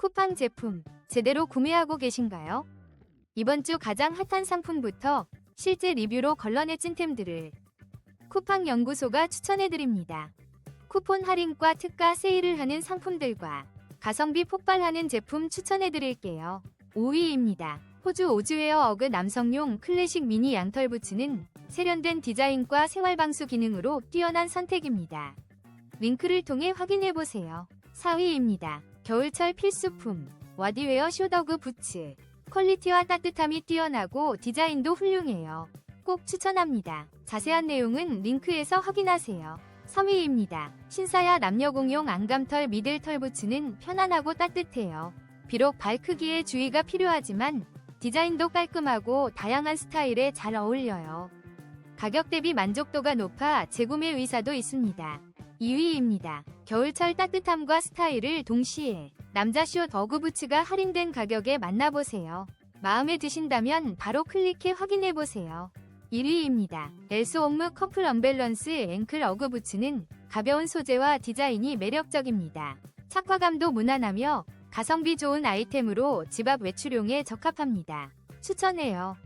쿠팡 제품 제대로 구매하고 계신가요? 이번 주 가장 핫한 상품부터 실제 리뷰로 걸러내 찐템들을 쿠팡 연구소가 추천해드립니다. 쿠폰 할인과 특가 세일을 하는 상품들과 가성비 폭발하는 제품 추천해드릴게요. 5위입니다. 호주 오즈웨어 어그 남성용 클래식 미니 양털 부츠는 세련된 디자인과 생활방수 기능으로 뛰어난 선택입니다. 링크를 통해 확인해보세요. 4위입니다. 겨울철 필수품 와디웨어 쇼더그 부츠 퀄리티와 따뜻함이 뛰어나고 디자인도 훌륭해요. 꼭 추천합니다. 자세한 내용은 링크에서 확인하세요. 3위입니다. 신사야 남녀 공용 안감털 미들 털 부츠는 편안하고 따뜻해요. 비록 발 크기에 주의가 필요하지만 디자인도 깔끔하고 다양한 스타일에 잘 어울려요. 가격 대비 만족도가 높아 재구매 의사도 있습니다. 2위입니다. 겨울철 따뜻함과 스타일을 동시에 남자쇼 더그부츠가 할인된 가격에 만나보세요. 마음에 드신다면 바로 클릭해 확인해보세요. 1위입니다. 엘스 옥무 커플 언밸런스 앵클 어그부츠는 가벼운 소재와 디자인이 매력적입니다. 착화감도 무난하며 가성비 좋은 아이템으로 집 앞 외출용에 적합합니다. 추천해요.